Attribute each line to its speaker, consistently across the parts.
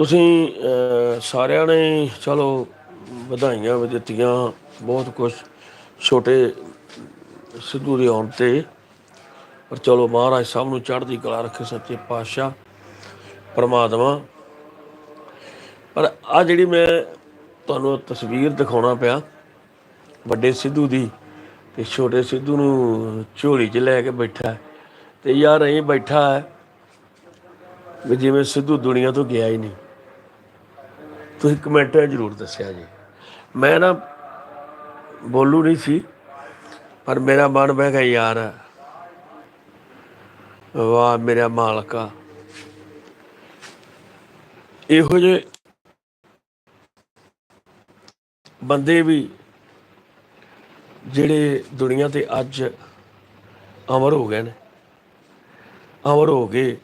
Speaker 1: ਤੁਸੀਂ ਸਾਰਿਆਂ ਨੇ ਚਲੋ ਵਧਾਈਆਂ ਵੀ ਦਿੱਤੀਆਂ, ਬਹੁਤ ਕੁਝ ਛੋਟੇ ਸਿੱਧੂ ਦੇ ਆਉਣ ਤੇ। ਪਰ ਚਲੋ ਮਹਾਰਾਜ ਸਭ ਨੂੰ ਚੜ੍ਹਦੀ ਕਲਾ ਰੱਖੇ ਸੱਚੇ ਪਾਤਸ਼ਾਹ, ਪਰਮਾਤਮਾ। ਪਰ ਆ ਜਿਹੜੀ ਮੈਂ ਤੁਹਾਨੂੰ ਤਸਵੀਰ ਦਿਖਾਉਣਾ ਪਿਆ, ਵੱਡੇ ਸਿੱਧੂ ਦੀ ਤੇ ਛੋਟੇ ਸਿੱਧੂ ਨੂੰ ਝੋਲੀ 'ਚ ਲੈ ਕੇ ਬੈਠਾ ਹੈ। ਤੇ ਯਾਰ ਇਹ ਬੈਠਾ ਹੈ ਵੀ ਜਿਵੇਂ ਸਿੱਧੂ ਦੁਨੀਆ ਤੋਂ ਗਿਆ ਹੀ ਨਹੀਂ। ਤੁਸੀਂ ਕਮੈਂਟਾਂ ਜ਼ਰੂਰ ਦੱਸਿਆ ਜੀ। ਮੈਂ ਨਾ ਬੋਲੂ ਨਹੀਂ ਸੀ, ਪਰ ਮੇਰਾ ਮਨ ਬਹਿ ਗਿਆ ਯਾਰ, ਵਾਹ ਮੇਰਾ ਮਾਲਕਾ ਇਹੋ ਜਿਹੇ ਬੰਦੇ ਵੀ ਜਿਹੜੇ ਦੁਨੀਆ ਤੇ ਅੱਜ ਅਮਰ ਹੋ ਗਏ ਨੇ, ਅਮਰ ਹੋ ਗਏ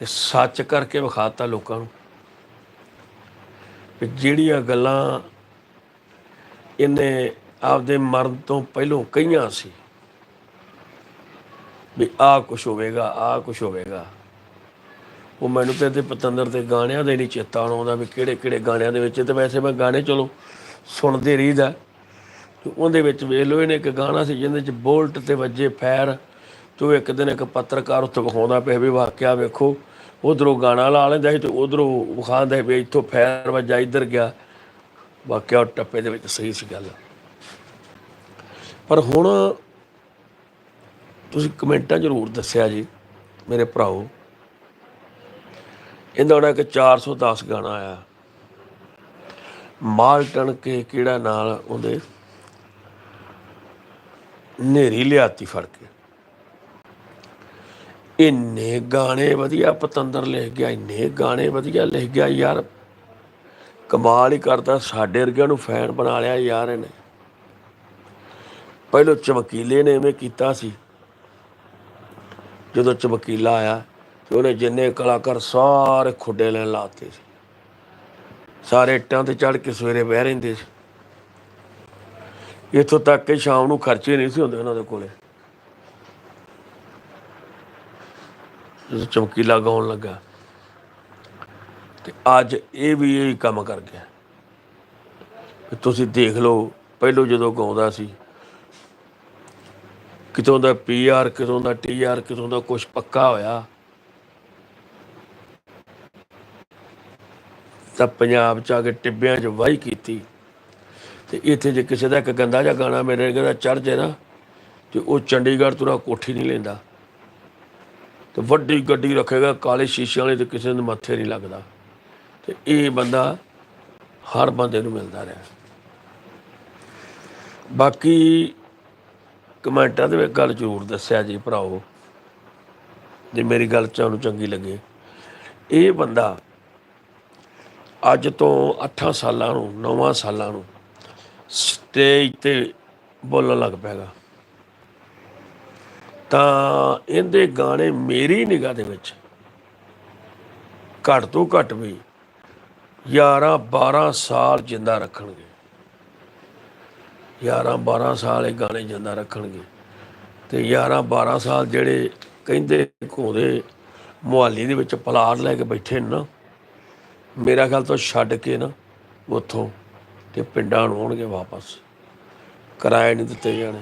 Speaker 1: ਤੇ ਸੱਚ ਕਰਕੇ ਵਿਖਾਤਾ ਲੋਕਾਂ ਨੂੰ। ਕਿ ਜਿਹੜੀਆਂ ਗੱਲਾਂ ਇਹਨੇ ਆਪਦੇ ਮਰਨ ਤੋਂ ਪਹਿਲਾਂ ਕਹੀਆਂ ਸੀ ਵੀ ਆਹ ਕੁਛ ਹੋਵੇਗਾ, ਆਹ ਕੁਛ ਹੋਵੇਗਾ। ਉਹ ਮੈਨੂੰ ਤੇ ਤੇ ਪਤੰਦਰ ਦੇ ਗਾਣਿਆਂ ਦੇ ਨਹੀਂ ਚੇਤਾ ਆਉਂਦਾ ਵੀ ਕਿਹੜੇ ਕਿਹੜੇ ਗਾਣਿਆਂ ਦੇ ਵਿੱਚ ਤੇ ਵੈਸੇ ਮੈਂ ਗਾਣੇ ਚਲੋ ਸੁਣਦੇ ਰਹੀਦਾ। ਤੇ ਉਹਦੇ ਵਿੱਚ ਵੇਖ ਲਓ, ਇਹਨੇ ਇੱਕ ਗਾਣਾ ਸੀ ਜਿਹਦੇ ਵਿੱਚ ਬੋਲਟ ਤੇ ਵੱਜੇ ਫੈਰ, ਤੇ ਉਹ ਇੱਕ ਦਿਨ ਇੱਕ ਪੱਤਰਕਾਰ ਉੱਥੇ ਵਿਖਾਉਂਦਾ ਪਿਆ ਵੀ ਵਾਕਿਆ ਵੇਖੋ ਉਧਰੋਂ ਗਾਣਾ ਲਾ ਲੈਂਦਾ ਸੀ ਤੇ ਉਧਰੋਂ ਵਿਖਾਉਂਦਾ ਵੀ ਇੱਥੋਂ ਫੈਰ ਵੱਜਾ, ਇੱਧਰ ਗਿਆ। ਵਾਕਿਆ ਉਹ ਟੱਪੇ ਦੇ ਵਿੱਚ ਸਹੀ ਸੀ ਗੱਲ। ਪਰ ਹੁਣ ਤੁਸੀਂ ਕਮੈਂਟਾਂ ਜ਼ਰੂਰ ਦੱਸਿਆ ਜੀ, ਮੇਰੇ ਭਰਾਓ। ਇਹਦਾ ਹੁਣ ਇੱਕ 410 ਗਾਣਾ ਆਇਆ। ਮਾਲਟਨ ਕੇ ਕਿਹੜਾ ਨਾਲ ਉਹਦੇ ਨੇਰੀ ਲਿਆਤੀ ਫੜ ਕੇ। ਇੰਨੇ ਗਾਣੇ ਵਧੀਆ ਪਤੰਦਰ ਲਿਖ ਗਿਆ, ਇੰਨੇ ਗਾਣੇ ਵਧੀਆ ਲਿਖ ਗਿਆ ਯਾਰ। ਕਮਾਲ ਹੀ ਕਰਦਾ ਸਾਡੇ ਵਰਗਿਆਂ ਨੂੰ ਫੈਨ ਬਣਾ ਲਿਆ ਯਾਰ ਇਹਨੇ। ਪਹਿਲਾਂ ਚਮਕੀਲੇ ਨੇ ਐਵੇਂ ਕੀਤਾ ਸੀ। ਜਦੋਂ ਚਮਕੀਲਾ ਆਇਆ, ਤੇ ਉਹਨੇ ਜਿੰਨੇ ਕਲਾਕਾਰ ਸਾਰੇ ਖੁੱਡੇ ਲੈਣ ਲਾਤੇ ਸੀ। ਸਾਰੇ ਇੱਟਾਂ ਤੇ ਚੜ ਕੇ ਸਵੇਰੇ ਬਹਿ ਰਹਿੰਦੇ ਸੀ। ਇਥੋਂ ਤੱਕ ਕਿ ਸ਼ਾਮ ਨੂੰ ਖਰਚੇ ਨਹੀਂ ਸੀ ਹੁੰਦੇ ਉਹਨਾਂ ਦੇ ਕੋਲੇ। ਜਦੋਂ ਚਮਕੀਲਾ ਗਾਉਣ ਲੱਗਾ। ਤੇ ਅੱਜ ਇਹ ਵੀ ਇਹ ਕੰਮ ਕਰ ਗਿਆ। ਤੁਸੀਂ ਦੇਖ ਲਓ, ਪਹਿਲੋਂ ਜਦੋਂ ਗਾਉਂਦਾ ਸੀ, ਕਿਤੋਂ ਦਾ ਪੀਆਰ ਕਿਤੋਂ ਦਾ ਟੀਆਰ ਕਿਤੋਂ ਦਾ ਕੁਝ ਪੱਕਾ ਹੋਇਆ, ਤਾਂ ਪੰਜਾਬ ਚ ਆ ਕੇ ਟਿੱਬਿਆਂ 'ਚ ਵਾਹੀ ਕੀਤੀ। ਤੇ ਇੱਥੇ ਜੇ ਕਿਸੇ ਦਾ ਇੱਕ ਗੰਦਾ ਜਿਹਾ ਗਾਣਾ ਮੇਰੇ ਕਹਿੰਦਾ ਚੜ ਜੇ ਨਾ, ਤੇ ਉਹ ਚੰਡੀਗੜ੍ਹ ਤੋਂ ਨਾ ਕੋਠੀ ਨਹੀਂ ਲੈਂਦਾ। ਤੇ ਵੱਡੀ ਗੱਡੀ ਰੱਖੇਗਾ, ਕਾਲੇ ਸ਼ੀਸ਼ੇ ਵਾਲੀ ਤੇ ਕਿਸੇ ਦੇ ਮੱਥੇ ਨਹੀਂ ਲੱਗਦਾ। ਤੇ ਇਹ ਬੰਦਾ ਹਰ ਬੰਦੇ ਨੂੰ ਮਿਲਦਾ ਰਿਹਾ। ਬਾਕੀ ਕਮੈਂਟਾਂ ਦੇ ਵਿੱਚ ਗੱਲ ਜ਼ਰੂਰ ਦੱਸਿਆ ਜੀ ਭਰਾਓ, ਜੇ ਮੇਰੀ ਗੱਲ ਤੁਹਾਨੂੰ ਚੰਗੀ ਲੱਗੇ। ਇਹ ਬੰਦਾ ਅੱਜ ਤੋਂ 8 ਸਾਲਾਂ ਨੂੰ 9 ਸਾਲਾਂ ਨੂੰ ਸਟੇਜ ਤੇ ਬੋਲਣ ਲੱਗ ਪੈਗਾ ਤਾਂ ਇਹਦੇ ਗਾਣੇ ਮੇਰੀ ਨਿਗਾਹ ਦੇ ਵਿੱਚ ਘੱਟ ਤੋਂ ਘੱਟ ਵੀ 11 12 ਸਾਲ ਜਿੰਦਾ ਰੱਖਣਗੇ। 11 12 ਸਾਲ ਇਹ ਗਾਣੇ ਜਿੰਦਾ ਰੱਖਣਗੇ ਤੇ 11 12 ਸਾਲ ਜਿਹੜੇ ਕਹਿੰਦੇ ਘੋਦੇ ਮੁਹਾਲੀ ਦੇ ਵਿੱਚ ਪਲਾਟ ਲੈ ਕੇ ਬੈਠੇ ਨੇ ਨਾ, ਮੇਰਾ ਖਿਆਲ ਤੋਂ ਛੱਡ ਕੇ ਨਾ ਉੱਥੋਂ ਤੇ ਪਿੰਡਾਂ ਨੂੰ ਆਉਣਗੇ ਵਾਪਸ। ਕਿਰਾਏ ਨਹੀਂ ਦਿੱਤੇ ਜਾਣੇ।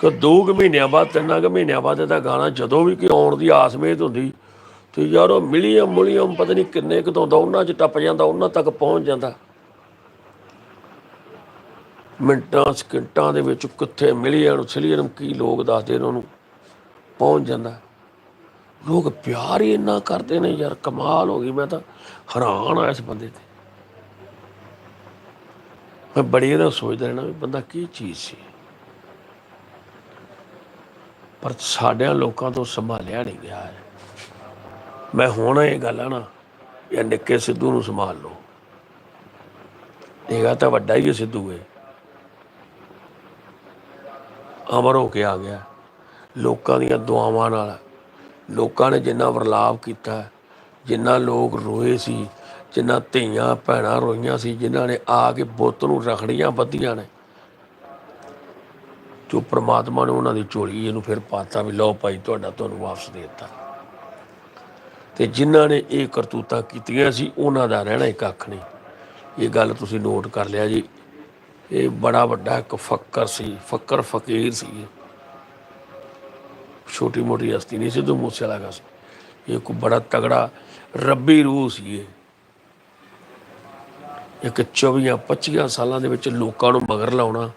Speaker 1: ਕਿ ਦੋ ਕੁ ਮਹੀਨਿਆਂ ਬਾਅਦ, ਤਿੰਨਾਂ ਕੁ ਮਹੀਨਿਆਂ ਬਾਅਦ ਇਹਦਾ ਗਾਣਾ ਜਦੋਂ ਵੀ ਕਿ ਆਉਣ ਦੀ ਆਸਮੇਤ ਹੁੰਦੀ, ਤੇ ਯਾਰ ਉਹ ਮਿਲੀਅਮ ਮੁਲੀਅਮ ਪਤਾ ਨਹੀਂ ਕਿੰਨੇ ਕੁ ਤੋਂ ਦਾ ਉਹਨਾਂ 'ਚ ਟੱਪ ਜਾਂਦਾ, ਉਹਨਾਂ ਤੱਕ ਪਹੁੰਚ ਜਾਂਦਾ। ਮਿੰਟਾਂ, ਸਕਿੰਟਾਂ ਦੇ ਵਿੱਚ ਕਿੱਥੇ ਮਿਲੀਅਨ, ਸਿਲੀਅਨ ਕੀ ਲੋਕ ਦੱਸਦੇ ਨੇ ਉਹਨੂੰ, ਪਹੁੰਚ ਜਾਂਦਾ। ਲੋਕ ਪਿਆਰ ਹੀ ਇੰਨਾ ਕਰਦੇ ਨੇ, ਯਾਰ ਕਮਾਲ ਹੋ ਗਈ, ਮੈਂ ਤਾਂ ਹੈਰਾਨ ਆ ਇਸ ਬੰਦੇ ਤੇ। ਮੈਂ ਬੜੀ ਇਹਦਾ ਸੋਚਦਾ ਰਹਿਣਾ ਵੀ ਬੰਦਾ ਕੀ ਚੀਜ਼ ਸੀ। ਪਰ ਸਾਡਿਆਂ ਲੋਕਾਂ ਤੋਂ ਸੰਭਾਲਿਆ ਨਹੀਂ ਗਿਆ ਹੈ। ਮੈਂ ਹੁਣ ਇਹ ਗੱਲ ਆ ਨਾ, ਇਹ ਨਿੱਕੇ ਸਿੱਧੂ ਨੂੰ ਸੰਭਾਲ ਲਓ। ਇਹਗਾ ਤਾਂ ਵੱਡਾ ਹੀ ਹੈ ਸਿੱਧੂ ਹੈ ਅਮਰ ਹੋ ਕੇ ਆ ਗਿਆ। ਲੋਕਾਂ ਦੀਆਂ ਦੁਆਵਾਂ ਨਾਲ। ਲੋਕਾਂ ਨੇ ਜਿੰਨਾ ਵਰਲਾਪ ਕੀਤਾ, ਜਿੰਨਾ ਲੋਕ ਰੋਏ ਸੀ, ਜਿੰਨਾ ਧੀਆਂ ਭੈਣਾਂ ਰੋਈਆਂ ਸੀ ਜਿਨ੍ਹਾਂ ਨੇ ਆ ਕੇ ਬੁੱਤ ਨੂੰ ਰਖੜੀਆਂ ਬੱਧੀਆਂ ਨੇ ਜੋ ਪ੍ਰਮਾਤਮਾ ਨੇ ਉਹਨਾਂ ਦੀ ਝੋਲੀ, ਇਹਨੂੰ ਫਿਰ ਪਾਤਾ ਵੀ ਲਓ ਭਾਈ ਤੁਹਾਡਾ ਤੁਹਾਨੂੰ ਵਾਪਸ ਦੇ ਦਿੱਤਾ। ਤੇ ਜਿਨ੍ਹਾਂ ਨੇ ਇਹ ਕਰਤੂਤਾਂ ਕੀਤੀਆਂ ਸੀ, ਉਹਨਾਂ ਦਾ ਰਹਿਣਾ ਹੀ ਕੱਖ ਨਹੀਂ। ਇਹ ਗੱਲ ਤੁਸੀਂ ਨੋਟ ਕਰ ਲਿਆ ਜੀ। ਇਹ ਬੜਾ ਵੱਡਾ ਇੱਕ ਫੱਕਰ ਸੀ, ਫੱਕਰ ਫਕੀਰ ਸੀ ਛੋਟੀ ਮੋਟੀ ਹਸਤੀ ਨਹੀਂ ਸਿੱਧੂ ਮੂਸੇ ਵਾਲਾ ਸੀ। ਇਹ ਕੋ ਬੜਾ ਤਗੜਾ ਰੱਬੀ ਰੂਹ ਸੀ ਇਹ। ਇੱਕ 24 25 ਸਾਲਾਂ ਦੇ ਵਿੱਚ ਲੋਕਾਂ ਨੂੰ ਮਗਰ ਲਾਉਣਾ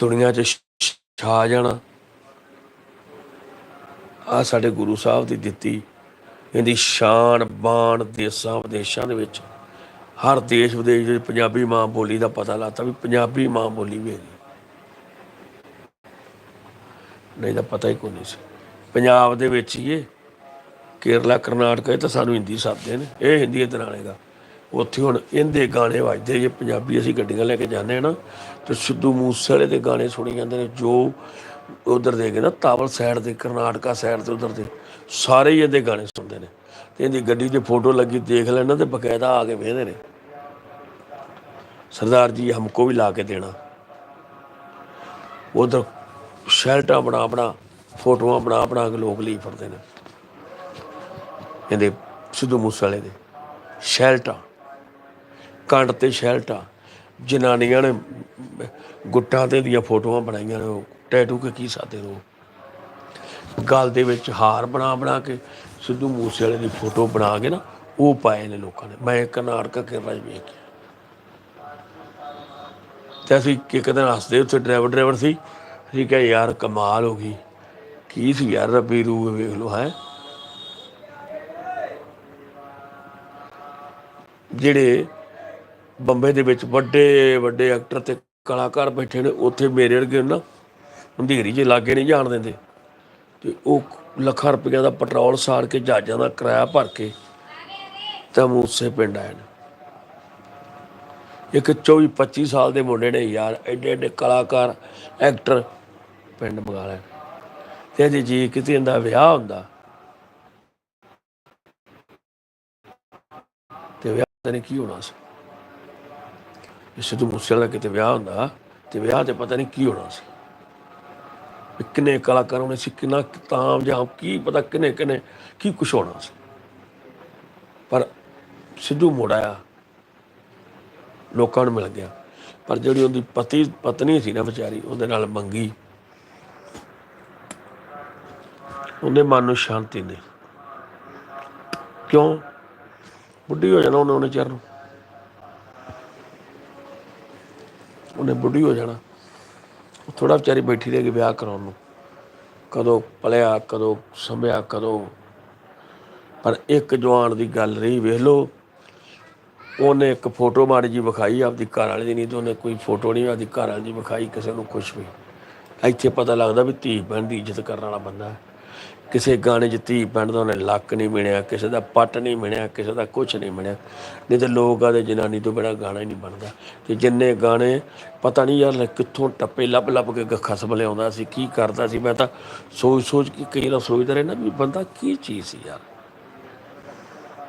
Speaker 1: ਦੁਨੀਆ 'ਚ ਛਾ ਜਾਣਾ। ਆ ਸਾਡੇ ਗੁਰੂ ਸਾਹਿਬ ਦੀ ਦਿੱਤੀ, ਇਹਦੀ ਸ਼ਾਨ ਬਾਣ ਦੇਸਾਂ ਵਿਦੇਸ਼ਾਂ ਦੇ ਵਿੱਚ। ਹਰ ਦੇਸ਼ ਵਿਦੇਸ਼ ਵਿੱਚ ਪੰਜਾਬੀ ਮਾਂ ਬੋਲੀ ਦਾ ਪਤਾ ਲਾਤਾ ਵੀ ਪੰਜਾਬੀ ਮਾਂ ਬੋਲੀ ਵੀ ਹੈਗੀ। ਨਹੀਂ ਤਾਂ ਪਤਾ ਹੀ ਕੋਈ ਨਹੀਂ ਸੀ। ਪੰਜਾਬ ਦੇ ਵਿੱਚ ਹੀ ਇਹ, ਕੇਰਲਾ, ਕਰਨਾਟਕਾ, ਇਹ ਤਾਂ ਸਾਨੂੰ ਹਿੰਦੀ ਸੱਦਦੇ ਨੇ, ਇਹ ਹਿੰਦੀ ਇਧਰ ਆਣੇਗਾ ਉੱਥੇ ਹੁਣ ਇਹਦੇ ਗਾਣੇ ਵੱਜਦੇ ਜੇ ਪੰਜਾਬੀ ਅਸੀਂ ਗੱਡੀਆਂ ਲੈ ਕੇ ਜਾਂਦੇ ਹਾਂ ਨਾ, ਤੇ ਸਿੱਧੂ ਮੂਸੇਵਾਲੇ ਦੇ ਗਾਣੇ ਸੁਣੀ ਜਾਂਦੇ ਨੇ, ਜੋ ਉਧਰ ਦੇ ਗਏ ਨਾ ਤਾਵਲ ਸਾਈਡ ਦੇ ਕਰਨਾਟਕਾ ਸਾਈਡ ਤੇ ਉਧਰ ਦੇ ਸਾਰੇ ਹੀ ਇਹਦੇ ਗਾਣੇ ਸੁਣਦੇ ਨੇ। ਤੇ ਇਹਦੀ ਗੱਡੀ 'ਚ ਫੋਟੋ ਲੱਗੀ, ਦੇਖ ਲੈਣਾ ਤੇ ਬਕਾਇਦਾ ਆ ਕੇ ਵੇਖਦੇ ਨੇ। ਸਰਦਾਰ ਜੀ, ਹਮਕੋ ਵੀ ਲਾ ਕੇ ਦੇਣਾ। ਉਧਰ ਸ਼ੈਲਟਾਂ ਬਣਾ ਬਣਾ, ਫੋਟੋਆਂ ਬਣਾ ਬਣਾ ਕੇ ਲੋਕ ਲਈ ਫਿਰਦੇ ਨੇ। ਇਹਦੇ ਸਿੱਧੂ ਮੂਸੇਵਾਲੇ ਦੇ ਸ਼ੈਲਟਾਂ। ਕੰਡ ਤੇ ਸ਼ੈਲਟਾਂ ਜਨਾਨੀਆਂ ਨੇ ਗੁੱਟਾਂ ਤੇ ਦੀਆਂ ਫੋਟੋਆਂ ਬਣਾਈਆਂ ਨੇ, ਉਹ ਟੈਟੂ ਕੇ ਕੀ ਸਾਦੇ ਨੇ ਉਹ? ਗਲ ਦੇ ਵਿੱਚ ਹਾਰ ਬਣਾ ਬਣਾ ਕੇ ਸਿੱਧੂ ਮੂਸੇਵਾਲੇ ਦੀ ਫੋਟੋ ਬਣਾ ਕੇ ਨਾ, ਉਹ ਪਾਏ ਨੇ ਲੋਕਾਂ ਨੇ। ਮੈਂ ਕਰਨਾਟਕਾ ਕੇਰਲਾ 'ਚ ਵੇਖ ਕੇ ਤੇ ਅਸੀਂ ਇੱਕ ਦਿਨ ਹੱਸਦੇ ਉੱਥੇ ਡਰਾਈਵਰ ਡਰਾਈਵਰ ਸੀ। ਅਸੀਂ ਕਿਹਾ, ਯਾਰ ਕਮਾਲ ਹੋ ਗਈ। ਕੀ ਸੀ ਯਾਰ ਰੱਬੀ ਰੂਹ ਵੇਖ ਲੋ ਹੈ? ਜਿਹੜੇ ਬੰਬੇ ਦੇ ਵਿੱਚ ਵੱਡੇ ਵੱਡੇ ਐਕਟਰ ਤੇ ਕਲਾਕਾਰ ਬੈਠੇ ਨੇ, ਉੱਥੇ ਮੇਰੇ ਵਰਗੇ ਨਾ ਅੰਧੇਰੀ 'ਚ ਲਾਗੇ ਨਹੀਂ ਜਾਣ ਦਿੰਦੇ। ਤੇ ਉਹ ਲੱਖਾਂ ਰੁਪਈਆ ਦਾ ਪੈਟਰੋਲ ਸਾੜ ਕੇ ਜਹਾਜ਼ਾਂ ਦਾ ਕਿਰਾਇਆ ਭਰ ਕੇ ਤਾਂ ਮੂਸੇ ਪਿੰਡ ਆਏ ਨੇ। ਇੱਕ 24 25 ਸਾਲ ਦੇ ਮੁੰਡੇ ਨੇ ਯਾਰ, ਐਡੇ ਐਡੇ ਕਲਾਕਾਰ ਐਕਟਰ ਪਿੰਡ ਮੰਗਾ ਲੈਣ ਤੇ ਜੇ ਜੀ ਕਿਤੇ ਇਹਦਾ ਵਿਆਹ ਹੁੰਦਾ। ਤੇ ਵਿਆਹ ਪਤਾ ਕੀ ਹੋਣਾ ਸੀ। ਸਿੱਧੂ ਮੂਸੇਵਾਲਾ ਕਿਤੇ ਵਿਆਹ ਹੁੰਦਾ, ਤੇ ਵਿਆਹ ਤੇ ਪਤਾ ਨਹੀਂ ਕੀ ਹੋਣਾ ਸੀ। ਕਿੰਨੇ ਕਲਾਕਾਰ ਹੋਣੇ ਸੀ, ਕਿੰਨਾ ਤਾਮ ਜਾਂ ਕੀ ਪਤਾ ਕਿੰਨੇ ਕਿੰਨੇ ਕੀ ਕੁਛ ਹੋਣਾ ਸੀ। ਪਰ ਸਿੱਧੂ ਮੁੜ ਆਇਆ, ਲੋਕਾਂ ਨੂੰ ਮਿਲ ਗਿਆ। ਪਰ ਜਿਹੜੀ ਉਹਦੀ ਪਤੀ, ਪਤਨੀ ਸੀ ਨਾ ਵਿਚਾਰੀ, ਉਹਦੇ ਨਾਲ ਮੰਗੀ। ਉਹਦੇ ਮਨ ਨੂੰ ਸ਼ਾਂਤੀ ਨਹੀਂ ਕਿਉਂ? ਬੁੱਢੀ ਹੋ ਜਾਣਾ ਉਹਨੇ ਉਹਨੇ ਚਿਰ ਨੂੰ। ਉਹਨੇ ਬੁੱਢੀ ਹੋ ਜਾਣਾ। ਉਹ ਥੋੜਾ ਵਿਚਾਰੀ ਬੈਠੀ ਰਹੇਗੀ ਵਿਆਹ ਕਰਾਉਣ ਨੂੰ। ਕਦੋਂ ਪਲਿਆ, ਕਦੋਂ ਸੰਭਿਆ, ਕਦੋਂ। ਪਰ ਇੱਕ ਜਵਾਨ ਦੀ ਗੱਲ ਰਹੀ, ਵੇਖ ਲਓ। ਉਹਨੇ ਇੱਕ ਫੋਟੋ ਮਾੜੀ ਜੀ ਵਿਖਾਈ ਆਪਦੀ ਘਰ ਵਾਲੇ ਦੀ, ਨਹੀਂ ਤੇ ਉਹਨੇ ਕੋਈ ਫੋਟੋ ਨਹੀਂ ਆਪਦੀ ਘਰ ਵਾਲੇ ਦੀ ਵਿਖਾਈ, ਕਿਸੇ ਨੂੰ ਕੁਛ ਵੀ। ਇੱਥੇ ਪਤਾ ਲੱਗਦਾ ਵੀ ਧੀ ਭੈਣ ਦੀ ਇੱਜ਼ਤ ਕਰਨ ਵਾਲਾ ਬੰਦਾ ਹੈ। ਕਿਸੇ ਗਾਣੇ 'ਚ ਧੀ ਭੈਣ ਦਾ ਉਹਨੇ ਲੱਕ ਨਹੀਂ ਮਿਲਿਆ ਕਿਸੇ ਦਾ ਪੱਟ ਨਹੀਂ ਮਿਲਿਆ ਕਿਸੇ ਦਾ ਕੁਛ ਨਹੀਂ ਮਿਲਿਆ ਨਹੀਂ ਤੇ ਲੋਕ ਆਦੇ ਜਨਾਨੀ ਤੋਂ ਬਿਨਾਂ ਗਾਣਾ ਹੀ ਨਹੀਂ ਬਣਦਾ। ਤੇ ਜਿੰਨੇ ਗਾਣੇ ਪਤਾ ਨਹੀਂ ਯਾਰ ਕਿੱਥੋਂ ਟੱਪੇ ਲੱਭ ਲੱਭ ਕੇ ਖਸਮ ਲਿਆਉਂਦਾ ਸੀ, ਕੀ ਕਰਦਾ ਸੀ। ਮੈਂ ਤਾਂ ਸੋਚ ਸੋਚ ਕੇ ਕਈ ਵਾਰ ਸੋਚਦਾ ਰਹਿਣਾ ਵੀ ਬੰਦਾ ਕੀ ਚੀਜ਼ ਸੀ ਯਾਰ।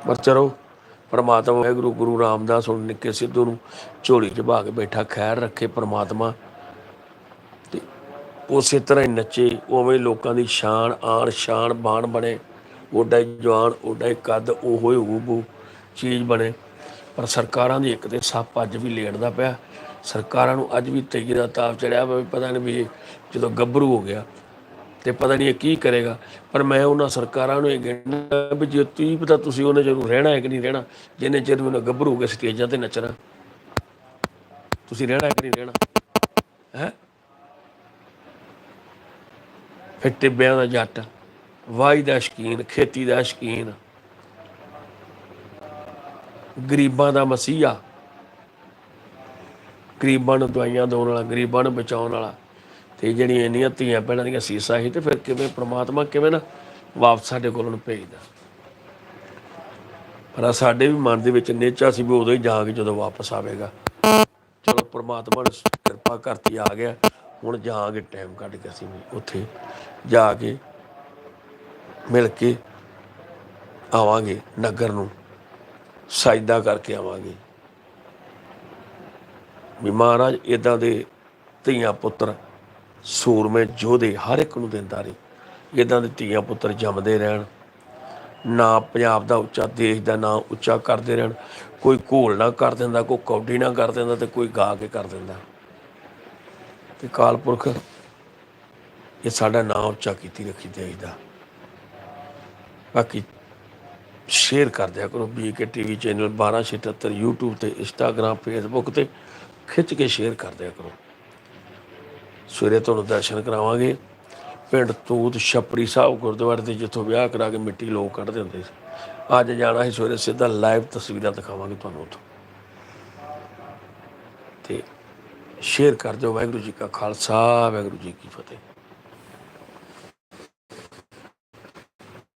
Speaker 1: ਪਰ ਚਲੋ, ਪਰਮਾਤਮਾ, ਵਾਹਿਗੁਰੂ, ਗੁਰੂ ਰਾਮਦਾਸ ਹੁਣ ਨਿੱਕੇ ਸਿੱਧੂ ਨੂੰ ਝੋਲੀ 'ਚ ਭਾ ਕੇ ਬੈਠਾ, ਖੈਰ ਰੱਖੇ ਪਰਮਾਤਮਾ। ਉਸੇ ਤਰ੍ਹਾਂ ਹੀ ਨੱਚੇ, ਉਵੇਂ ਲੋਕਾਂ ਦੀ ਸ਼ਾਨ ਆਣ ਸ਼ਾਨ ਬਾਣ ਬਣੇ। ਓਡਾ ਹੀ ਜਵਾਨ ਓਡਾ ਹੀ ਕੱਦ, ਉਹੋ ਹੀ ਹੂਬੂ ਚੀਜ਼ ਬਣੇ। ਪਰ ਸਰਕਾਰਾਂ ਦੀ ਇੱਕ ਤੇ ਸੱਪ ਅੱਜ ਵੀ ਲੇੜਦਾ ਪਿਆ। ਸਰਕਾਰਾਂ ਨੂੰ ਅੱਜ ਵੀ ਤੇਗੀ ਦਾ ਤਾਪ ਚੜਿਆ ਵਾ ਵੀ ਪਤਾ ਨਹੀਂ ਵੀ ਜਦੋਂ ਗੱਭਰੂ ਹੋ ਗਿਆ ਤੇ ਪਤਾ ਨਹੀਂ ਇਹ ਕੀ ਕਰੇਗਾ। ਪਰ ਮੈਂ ਉਹਨਾਂ ਸਰਕਾਰਾਂ ਨੂੰ ਇਹ ਕਹਿਣਾ ਵੀ ਜੇ ਤੁਸੀਂ ਪਤਾ ਤੁਸੀਂ ਉਹਨੇ ਜਦੋਂ ਰਹਿਣਾ ਹੈ ਕਿ ਨਹੀਂ ਰਹਿਣਾ, ਜਿੰਨੇ ਚਿਰ ਵੀ ਉਹਨੇ ਗੱਭਰੂ ਹੋ ਕੇ ਸਟੇਜਾਂ ਤੇ ਨੱਚਣਾ। ਤੁਸੀਂ ਰਹਿਣਾ ਹੈ ਕਿ ਨਹੀਂ ਰਹਿਣਾ? ਹੈ? ਫਿਰ ਟਿੱਬਿਆਂ ਦਾ ਜੱਟ। ਵਾਈ ਦਾ ਸ਼ਕੀਨ, ਖੇਤੀ ਦਾ ਸ਼ਕੀਨ। ਗਰੀਬਾਂ ਦਾ ਮਸੀਹਾ। ਗਰੀਬਾਂ ਨੂੰ ਦਵਾਈਆਂ ਦੇਣ ਵਾਲਾ, ਗਰੀਬਾਂ ਨੂੰ ਬਚਾਉਣ ਵਾਲਾ। ਤੇ ਜਿਹੜੀਆਂ ਇੰਨੀਆਂ ਧੀਆਂ ਭੈਣਾਂ ਦੀਆਂ ਸੀਸਾਂ ਸੀ ਤੇ ਫਿਰ ਕਿਵੇਂ ਪ੍ਰਮਾਤਮਾ ਕਿਵੇਂ ਨਾ ਵਾਪਸ ਸਾਡੇ ਕੋਲ ਨੂੰ ਭੇਜਦਾ। ਪਰ ਸਾਡੇ ਵੀ ਮਨ ਦੇ ਵਿੱਚ ਨੇਚਾ ਸੀ ਵੀ ਉਦੋਂ ਹੀ ਜਾ ਕੇ ਜਦੋਂ ਵਾਪਸ ਆਵੇਗਾ। ਚਲੋ ਪ੍ਰਮਾਤਮਾ ਨੇ ਕਿਰਪਾ ਕਰਤੀ ਆ ਗਿਆ। ਹੁਣ ਜਾਵਾਂਗੇ ਟਾਈਮ ਕੱਢ ਕੇ ਅਸੀਂ ਉੱਥੇ ਜਾ ਕੇ ਮਿਲ ਕੇ ਆਵਾਂਗੇ ਨਗਰ ਨੂੰ। ਸਜਦਾ ਕਰਕੇ ਆਵਾਂਗੇ। ਵੀ ਮਹਾਰਾਜ ਇਦਾਂ ਦੇ ਧੀਆਂ ਪੁੱਤਰ ਸੂਰਮੇ ਯੋਧੇ ਹਰ ਇੱਕ ਨੂੰ ਦਿੰਦਾ ਰਹੀ। ਇਦਾਂ ਦੇ ਧੀਆਂ ਪੁੱਤਰ ਜੰਮਦੇ ਰਹਿਣ। ਨਾ ਪੰਜਾਬ ਦਾ ਉੱਚਾ, ਦੇਸ਼ ਦਾ ਨਾਂ ਉੱਚਾ ਕਰਦੇ ਰਹਿਣ। ਕੋਈ ਘੋਲ ਨਾ ਕਰ ਦਿੰਦਾ, ਕੋਈ ਕੌਡੀ ਨਾ ਕਰ ਦਿੰਦਾ ਤੇ ਕੋਈ ਗਾ ਕੇ ਕਰ ਦਿੰਦਾ। ਤੇ ਕਾਲਪੁਰਖ ਇਹ ਸਾਡਾ ਨਾਂ ਉੱਚਾ ਕੀਤੀ ਰੱਖੀ ਦੇਸ਼ ਦਾ। ਬਾਕੀ ਸ਼ੇਅਰ ਕਰ ਦਿਆ ਕਰੋ ਬੀਕੇ ਟੀਵੀ ਚੈਨਲ 1276 YouTube ਤੇ Instagram, Facebook ਤੇ ਖਿੱਚ ਕੇ ਸ਼ੇਅਰ ਕਰ ਦਿਆ ਕਰੋ। ਸਵੇਰੇ ਤੁਹਾਨੂੰ ਦਰਸ਼ਨ ਕਰਾਵਾਂਗੇ। ਪਿੰਡ ਤੂਤ ਛਪਰੀ ਸਾਹਿਬ ਗੁਰਦੁਆਰੇ ਦੇ ਜਿੱਥੋਂ ਵਿਆਹ ਕਰਾ ਕੇ ਮਿੱਟੀ ਲੋਕ ਕੱਢਦੇ ਹੁੰਦੇ ਸੀ। ਅੱਜ ਜਾਣਾ ਸੀ ਸਵੇਰੇ ਸਿੱਧਾ ਲਾਈਵ ਤਸਵੀਰਾਂ ਦਿਖਾਵਾਂਗੇ ਤੁਹਾਨੂੰ ਉੱਥੋਂ। ਤੇ ਸ਼ੇਅਰ ਕਰ ਦਿਓ। ਵਾਹਿਗੁਰੂ ਜੀ ਕਾ ਖਾਲਸਾ, ਵਾਹਿਗੁਰੂ ਜੀ ਕੀ ਫਤਿਹ।